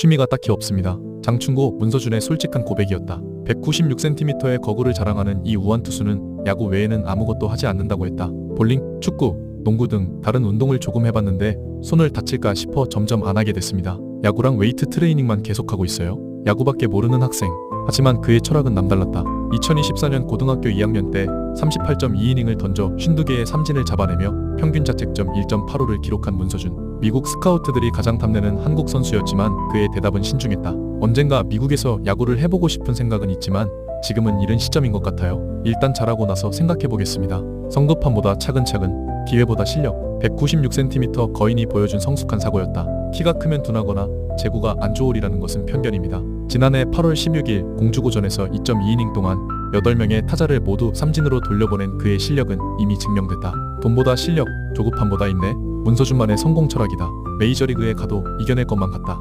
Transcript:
취미가 딱히 없습니다. 장충고 문서준의 솔직한 고백이었다. 196cm의 거구를 자랑하는 이 우한 투수는 야구 외에는 아무것도 하지 않는다고 했다. 볼링, 축구, 농구 등 다른 운동을 조금 해봤는데 손을 다칠까 싶어 점점 안 하게 됐습니다. 야구랑 웨이트 트레이닝만 계속하고 있어요. 야구밖에 모르는 학생. 하지만 그의 철학은 남달랐다. 2024년 고등학교 2학년 때 38.2이닝을 던져 52개의 삼진을 잡아내며 평균 자책점 1.85를 기록한 문서준. 미국 스카우트들이 가장 탐내는 한국 선수였지만 그의 대답은 신중했다. 언젠가 미국에서 야구를 해보고 싶은 생각은 있지만 지금은 이른 시점인 것 같아요. 일단 잘하고 나서 생각해보겠습니다. 성급함보다 차근차근, 기회보다 실력. 196cm 거인이 보여준 성숙한 사고였다. 키가 크면 둔하거나 제구가 안 좋으리라는 것은 편견입니다. 지난해 8월 16일 공주고전에서 2.2이닝 동안 8명의 타자를 모두 삼진으로 돌려보낸 그의 실력은 이미 증명됐다. 돈보다 실력, 조급함보다 인내, 문서준만의 성공 철학이다. 메이저리그에 가도 이겨낼 것만 같다.